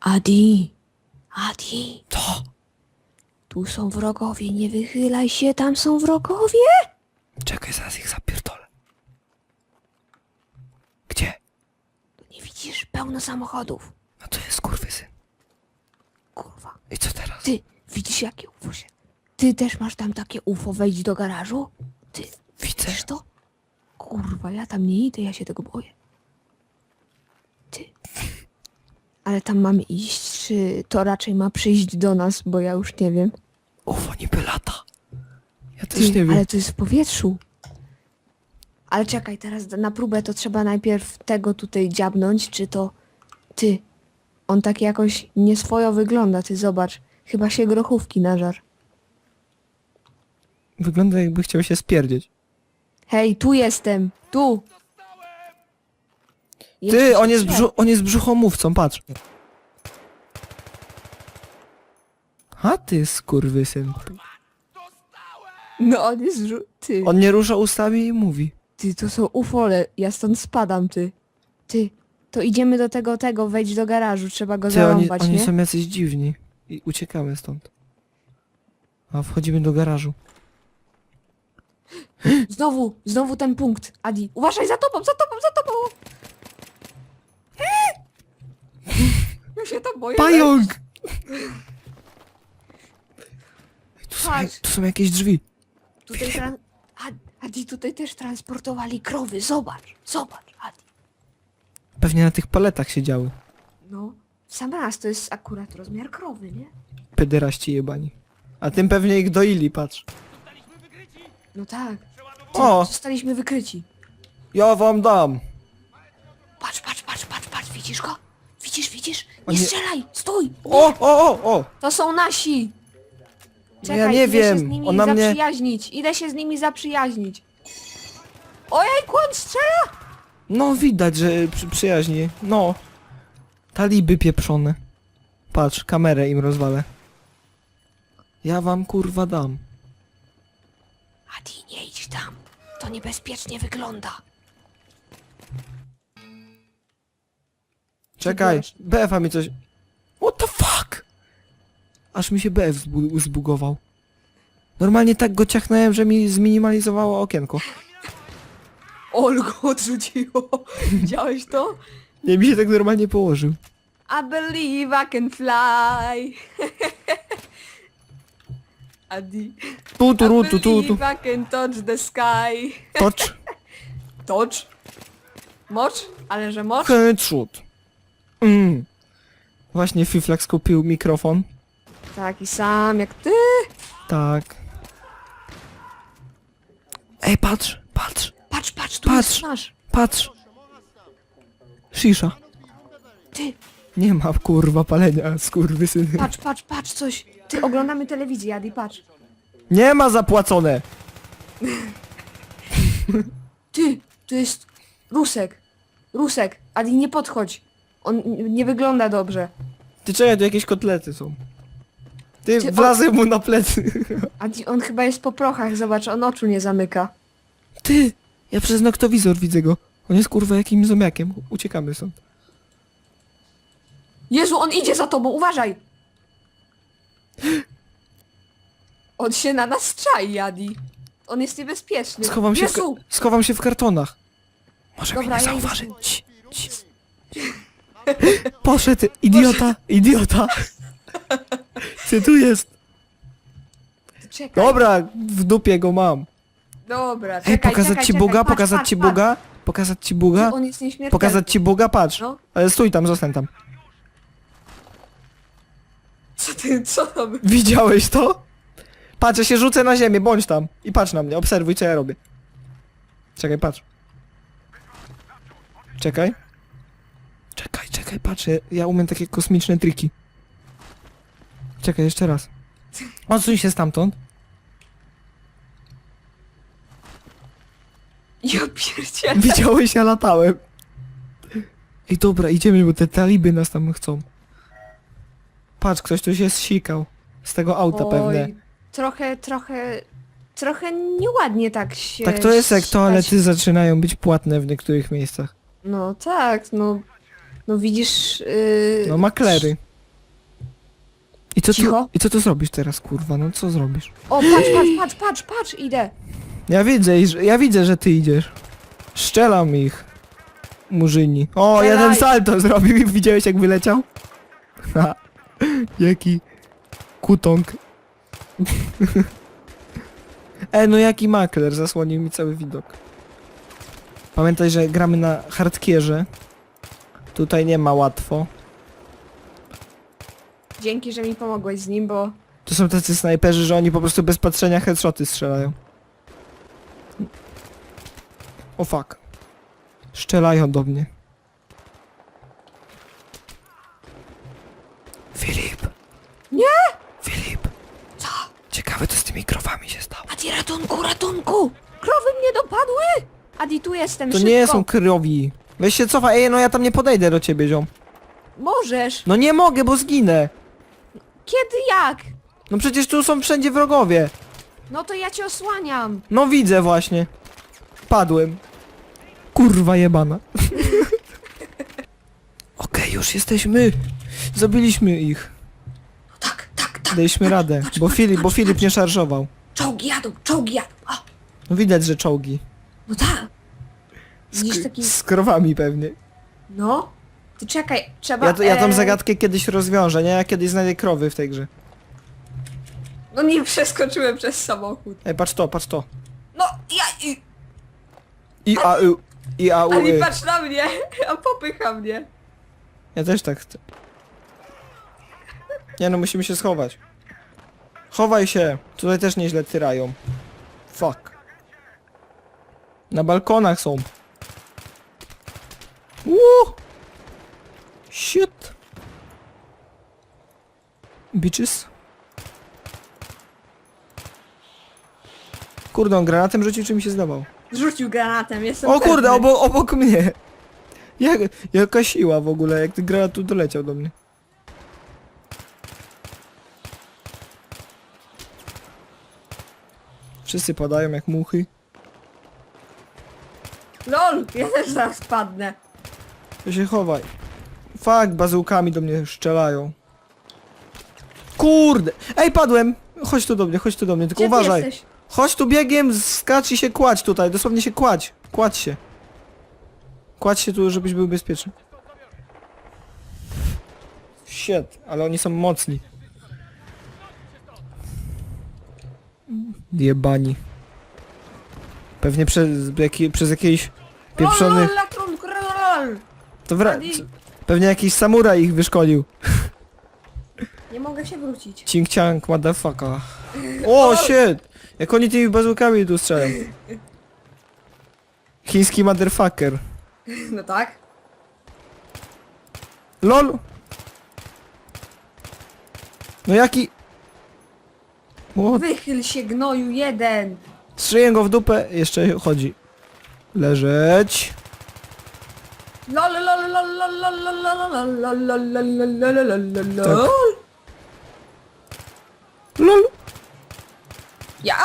Adi, Adi, Co? tu są wrogowie, nie wychylaj się, tam są wrogowie. Czekaj, zaraz ich zapierdolę. Gdzie? Nie widzisz, pełno samochodów. A to jest kurwysyn. Kurwa. I co teraz? Ty, widzisz jakie UFO się... Ty też masz tam takie UFO, wejdź do garażu? Ty, Widzę. widzisz to? Kurwa, ja tam nie idę, ja się tego boję. Ty. Ale tam mamy iść, czy to raczej ma przyjść do nas, bo ja już nie wiem. Ufo niby lata. Ja też nie wiem. ale to jest w powietrzu. Ale czekaj, teraz na próbę to trzeba najpierw tego tutaj dziabnąć, czy to... Ty, on tak jakoś nieswojo wygląda, ty zobacz. Chyba się grochówki nażar. Wygląda jakby chciał się spierdzieć. Hej, tu jestem, tu! Ty, on jest, brzu on jest brzuchomówcą, patrz. A ty skurwysyn. No on jest żu- ty. On nie rusza ustami i mówi. Ty, to są ufole, ja stąd spadam, ty. Ty, to idziemy do tego, tego, wejdź do garażu, trzeba go Ty, oni, zarąbać, oni nie? są jacyś dziwni. I uciekamy stąd. A wchodzimy do garażu. Znowu, znowu ten punkt, Adi. Uważaj za tobą, za tobą, za tobą! Ja się tam boję. Pająk! Tu są, Patrz. tu są jakieś drzwi. Tutaj tran... Ad- Adi, tutaj też transportowali krowy, zobacz, zobacz, Adi. Pewnie na tych paletach siedziały. No, w sam raz, to jest akurat rozmiar krowy, nie? Pederaści jebani. A tym pewnie ich doili, patrz. No tak. Ty, O! Zostaliśmy wykryci. Ja wam dam. Patrz, patrz, patrz, patrz, patrz, widzisz go? Widzisz, widzisz? Nie Oni- strzelaj, stój! O, o, o, o! To są nasi! Czekaj, Ja nie idę wiem, się z nimi ona mnie- zaprzyjaźnić. Idę się z nimi zaprzyjaźnić. Ojej, kłon strzela! No widać, że przy, przyjaźni. No. Taliby pieprzone. Patrz, kamerę im rozwalę. Ja wam kurwa dam. Adi, nie idź tam. To niebezpiecznie wygląda. Czekaj. BF-a mi coś... What the fuck? Aż mi się BF zbu zbugował. Normalnie tak go ciachnąłem, że mi zminimalizowało okienko. Olgo odrzuciło. Widziałeś to? Nie, mi się tak normalnie położył. I believe I can fly. Adi. Tu, tu, ru, I tu, tu, tu. believe I can touch the sky. Touch. Touch? Mocz? Ale że mocz? Headshot. Mm. Właśnie Fiflax kupił mikrofon. Taki sam jak ty. Tak. Ej, patrz, patrz, Patrz, patrz, tu Patrz. jest nasz. patrz. Shisha. Ty, Nie ma kurwa palenia, skurwysyny. patrz, patrz, patrz, coś. Ty, oglądamy telewizję, Adi, patrz. Nie ma zapłacone. Ty, tu jest Rusek. Rusek, Adi, nie podchodź. On nie wygląda dobrze. Ty czekaj, tu jakieś kotlety są. Ty Ty, o- wlazłem mu na plecy. Adi, on chyba jest po prochach, zobacz, on oczu nie zamyka. Ty, ja przez noktowizor widzę go. On jest kurwa jakimś zomiakiem. Uciekamy stąd. Jezu, on idzie za tobą, uważaj! On się na nas czai, Adi. On jest niebezpieczny. Schowam się, w, Jezu! ka- schowam się w kartonach. Może Dobra, mnie nie ja idę zauważy. tu. Ci, ci. Poszedł, idiota, idiota. Ty tu jest. Czekaj. Dobra, w dupie go mam. Dobra, czekaj, Ej, pokazać czekaj, ci czekaj, buga, patrz, pokazać patrz, ci patrz. buga, pokazać ci buga, On jest nieśmiertelny. pokazać ci buga, patrz. No. Ale stój tam, zostań tam. Co ty, co by... Widziałeś to? Patrz, ja się rzucę na ziemię, bądź tam. I patrz na mnie, obserwuj co ja robię. Czekaj, patrz. Czekaj. Czekaj, czekaj, patrz, ja- umiem takie kosmiczne triki. Czekaj, jeszcze raz. Odsuń się stamtąd. Ja pierdzielę. Widziałeś, ja latałem. Ej, dobra, idziemy, bo te taliby nas tam chcą. Patrz, ktoś tu się zsikał. Z tego auta pewnie. trochę, trochę... Trochę nieładnie tak się... Tak to jest jak toalety zaczynają być płatne w niektórych miejscach. No tak, no... No widzisz... Yy, No maklery. I co, tu, Cicho. I co tu zrobisz teraz, kurwa? No co zrobisz? O, patrz, patrz, patrz, patrz, patrz, idę. Ja widzę, ja widzę, że ty idziesz. Szczelam ich. Murzyni. O, Strzelaj. jeden salto zrobił i widziałeś jak wyleciał? Ha, jaki kutąg. e, no jaki makler, zasłonił mi cały widok. Pamiętaj, że gramy na hardkierze. Tutaj nie ma łatwo. Dzięki, że mi pomogłeś z nim, bo... To są tacy snajperzy, że oni po prostu bez patrzenia headshoty strzelają. O fuck. Szczelają do mnie. Filip. Nie! Filip. Co? Ciekawe co z tymi krowami się stało. Adi, ratunku, ratunku! Krowy mnie dopadły! Adi, tu jestem, To szybko. nie są krowi. Weź się cofa, ej no ja tam nie podejdę do ciebie ziom. Możesz. No nie mogę, bo zginę. Kiedy, jak? No przecież tu są wszędzie wrogowie. No to ja cię osłaniam. No widzę właśnie. Padłem. Kurwa jebana. Okej, już jesteśmy. Zabiliśmy ich. Tak, tak, tak. Daliśmy radę, bo Filip, bo Filip nie szarżował. Czołgi jadą, czołgi jadą. O, No widać, że czołgi. no tak. Z, Widzisz taki... z krowami pewnie. No. Ty czekaj, trzeba... Ja, to, ja tą e, zagadkę kiedyś rozwiążę, nie? Ja kiedyś znajdę krowy w tej grze. No nie przeskoczyłem przez samochód. Ej, patrz to, patrz to. No, ja... I, I a u, i a u, Ali, y. patrz na mnie, a popycha mnie. Ja też tak chcę. Nie no, musimy się schować. Chowaj się. Tutaj też nieźle tyrają. Fuck. Na balkonach są. Woo! Shit. Bitches. Kurde, on granatem rzucił, czy mi się zdawał? Rzucił granatem, jestem O kurde, pewny. obok, obok mnie. Jak, jaka siła w ogóle, jak ten granat tu doleciał do mnie. Wszyscy padają jak muchy. LOL, ja też zaraz padnę. To się chowaj. Fuck, bazułkami do mnie szczelają. Kurde! Ej, padłem! Chodź tu do mnie, chodź tu do mnie, tylko Gdzie ty uważaj. jesteś? Chodź tu biegiem, skacz i się kładź tutaj, dosłownie się kładź. Kładź się. Kładź się tu, żebyś był bezpieczny. Shit, ale oni są mocni. Jebani. Pewnie przez, jaki, przez jakiś pieprzony... LOL, latron, lol. To wra... Adi. c- Pewnie jakiś samuraj ich wyszkolił. Nie mogę się wrócić. Cink ciank, motherfucker. O, shit! Jak oni tymi bazukami tu strzelają. Chiński motherfucker. No tak. LOL! No jaki... O, Wychyl się gnoju jeden. strzeliłem go w dupę, jeszcze chodzi. Leżeć. Lol, lol, lol, lol, lol, lol, lol, lol, lol, lol, lol, lol, lol, lol, Tak. lol. LOL! Ja?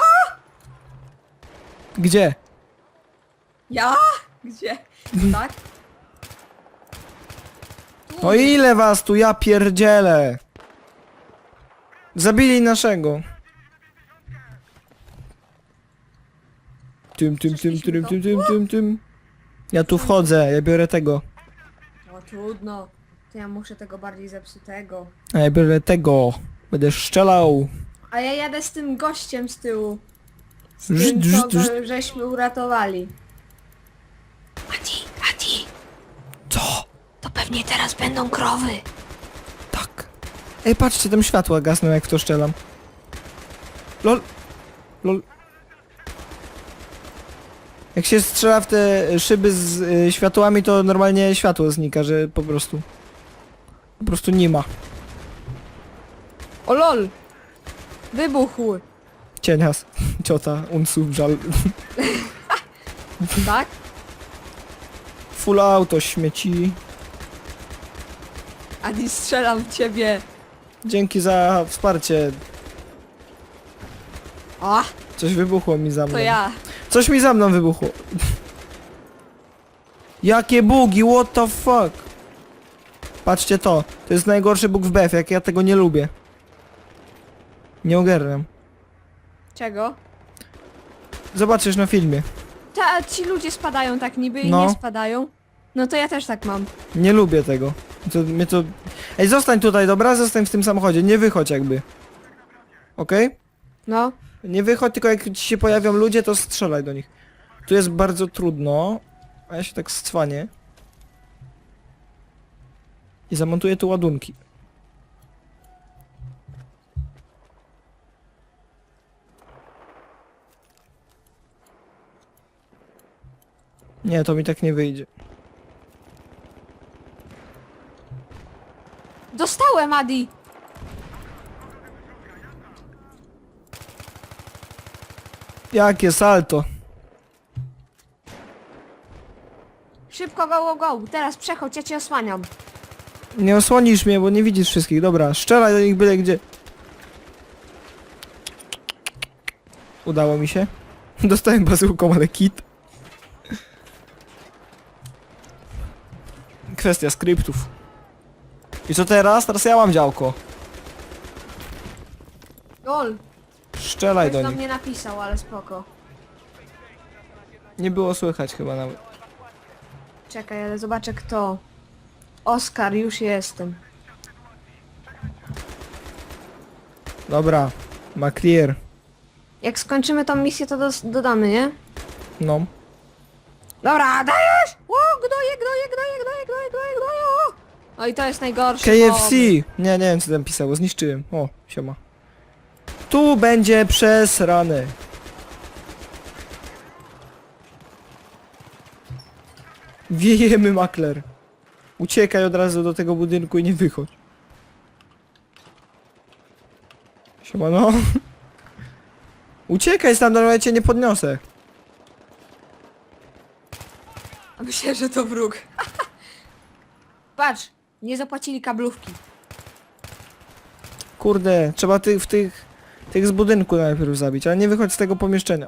Gdzie? Ja? Gdzie? Tak? Tu. No ile was tu, ja pierdzielę! Zabili naszego. Tym, tym, tym, tym, tym, tym, tym, tym. Ja tu wchodzę, ja biorę tego. O trudno. To ja muszę tego bardziej zepsutego. A ja biorę tego. Będę strzelał. A ja jadę z tym gościem z tyłu. Z Żyd, tym, żyd, co żyd. żeśmy uratowali. Adi, Adi, Co? to pewnie teraz będą krowy. Tak. Ej, patrzcie, tam światła gasną jak w to strzelam. Lol. Lol. Jak się strzela w te szyby z y, światłami, to normalnie światło znika, że po prostu... Po prostu nie ma. O lol! Wybuchł. Cienias. Ciota, unsub, żal. Tak? Full auto, śmieci. Adi, strzelam w ciebie. Dzięki za wsparcie. O, Coś wybuchło mi za mną. to ja. Coś mi za mną wybuchło. Jakie bugi, what the fuck? Patrzcie to. To jest najgorszy bóg w BF, jak ja tego nie lubię. Nie ogarniam. Czego? Zobaczysz na filmie. Ta, ci ludzie spadają tak niby i No. nie spadają. No to ja też tak mam. Nie lubię tego. To, mnie to... Ej, zostań tutaj, dobra? Zostań w tym samochodzie, nie wychodź jakby. Okej? No. Nie wychodź, tylko jak ci się pojawią ludzie, to strzelaj do nich. Tu jest bardzo trudno, a ja się tak scwanię. I zamontuję tu ładunki. Nie, to mi tak nie wyjdzie. Dostałem, Adi! Jakie salto? Szybko, go, go, go! Teraz przechodź, ja cię osłaniam. Nie osłonisz mnie, bo nie widzisz wszystkich. Dobra, strzelaj do nich byle gdzie. Udało mi się. Dostałem bazyłką, ale kit. Kwestia skryptów. I co teraz? Teraz ja mam działko. Lol, Strzelaj ktoś do do nich. mnie napisał, ale spoko. Nie było słychać chyba nawet. Czekaj, ale zobaczę kto. Oskar, już jestem. Dobra. Ma clear. Jak skończymy tą misję, to dos- dodamy, nie? No. Dobra, dajesz! Ło, gnoje, gnoje, gnoje, gnoje, gnoje, gnoje, gnoje! No i to jest najgorsze. KFC! Nie, nie wiem co tam pisało, zniszczyłem. O, siema. Tu będzie przesrane. Wiejemy makler. Uciekaj od razu do tego budynku i nie wychodź. Siemano. Uciekaj stamtąd, ja cię nie podniosę. Myślę, że to wróg. Patrz, nie zapłacili kablówki. Kurde, trzeba tych, w tych, tych z budynku najpierw zabić, ale nie wychodź z tego pomieszczenia.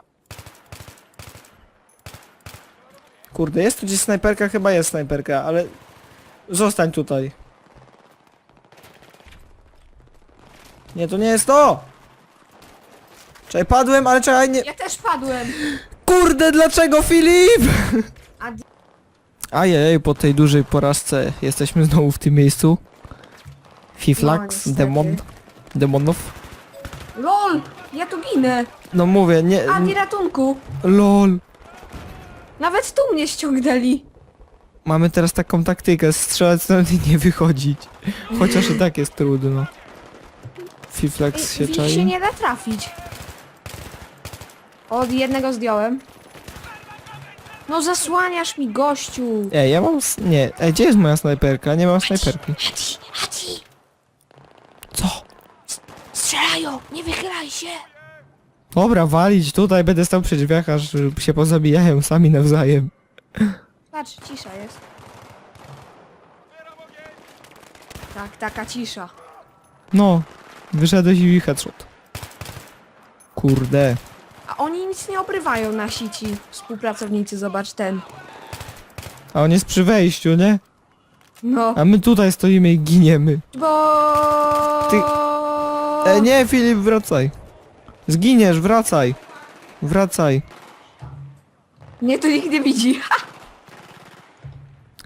Kurde, jest tu gdzieś snajperka? Chyba jest snajperka, ale... Zostań tutaj. Nie, to nie jest to! Czekaj, padłem, ale czekaj, nie... Ja też padłem. Kurde, dlaczego Filip? A Ajej, po tej dużej porażce jesteśmy znowu w tym miejscu. No, Fiflax, niestety. demon, demonów. LOL! Ja tu ginę! No mówię, nie... Adi ratunku! LOL. Nawet tu mnie ściągnęli. Mamy teraz taką taktykę, strzelać stąd i nie wychodzić. Chociaż i tak jest trudno. Fiflex się I, ich się czai. nie da trafić. Od jednego zdjąłem. No zasłaniasz mi gościu! Ej, ja mam... s- Nie, ej, gdzie jest moja snajperka? Nie mam snajperki. Adi! Co? Strzelają! Nie wychylaj się! Dobra, walić tutaj, będę stał przy drzwiach, aż się pozabijają sami nawzajem. Patrz, cisza jest. Tak, taka cisza. No, wyszedłeś i headshot. Kurde. A oni nic nie obrywają nasi ci współpracownicy, zobacz ten. A on jest przy wejściu, nie? No, A my tutaj stoimy i giniemy. bo... Ty- E, nie, Filip, wracaj. Zginiesz, wracaj. Wracaj. Nie, to nikt nie widzi.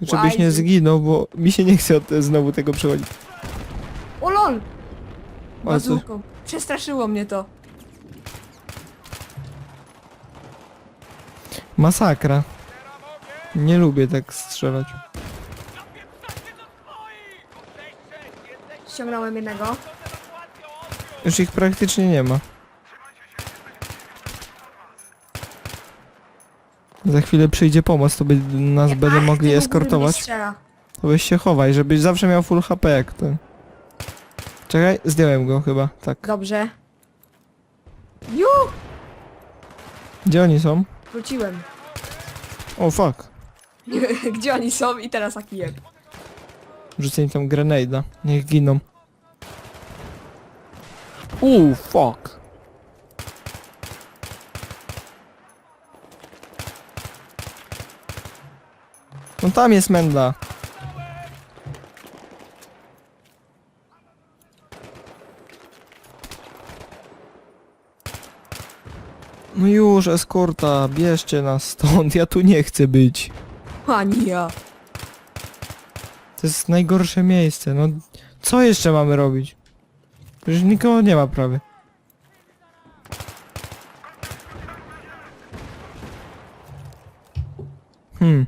Żebyś nie Łajzy. zginął, bo mi się nie chce od, znowu tego przechodzić. O lol! A co? Bazooką. Przestraszyło mnie to. Masakra. Nie lubię tak strzelać. Ściągnąłem jednego. Już ich praktycznie nie ma. Za chwilę przyjdzie pomoc, to by nas będą mogli eskortować. mnie strzela. To weź się chowaj, żebyś zawsze miał full HP jak ten. Czekaj, zdjąłem go chyba, tak. Dobrze. Ju! Gdzie oni są? Wróciłem. O fuck. Gdzie oni są i teraz taki jeb. Rzucę im tam grenade'a. Niech giną. Uuu, fuck. No tam jest Menda. No już, eskorta, bierzcie nas stąd, ja tu nie chcę być. Ani ja. To jest najgorsze miejsce, no co jeszcze mamy robić? Przecież nikogo nie ma prawie. Hmm.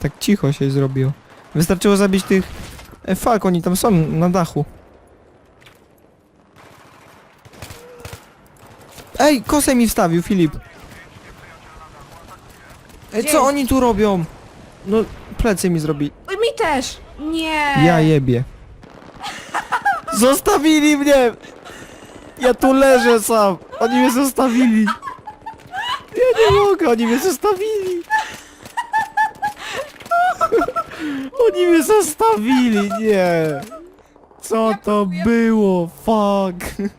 Tak cicho się zrobiło. Wystarczyło zabić tych... E, fuck, oni tam są na dachu. Ej, kosę mi wstawił, Filip. Ej, Gdzie? co oni tu robią? No, plecy mi zrobili. Oj, mi też. Nie. Ja jebie. Zostawili mnie! Ja tu leżę sam! Oni mnie zostawili! Ja nie mogę, oni mnie zostawili! Oni mnie zostawili, nie! Co to było? Fuck!